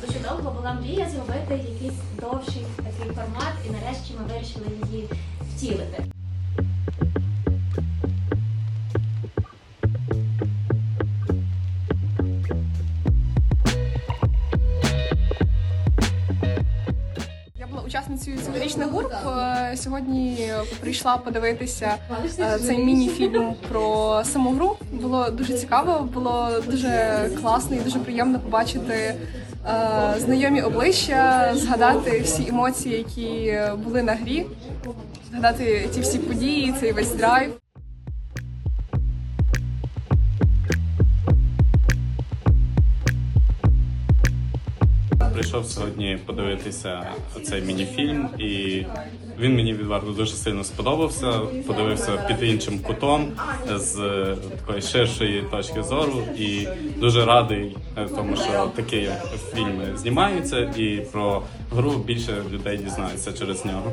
Дуже довго була мрія зробити якийсь довший такий формат, і нарешті ми вирішили її втілити. Учасницею цьогорічних гурт. Е, Сьогодні прийшла подивитися е, цей міні-фільм про саму гру. Було дуже цікаво, було дуже класно і дуже приємно побачити е, знайомі обличчя, згадати всі емоції, які були на грі, згадати ті всі події, цей весь драйв. Прийшов сьогодні подивитися цей мініфільм, і він мені відверто дуже сильно сподобався. Подивився під іншим кутом з такої ширшої точки зору, і дуже радий е, тому, що такі фільми знімаються, і про гру більше людей дізнається через нього.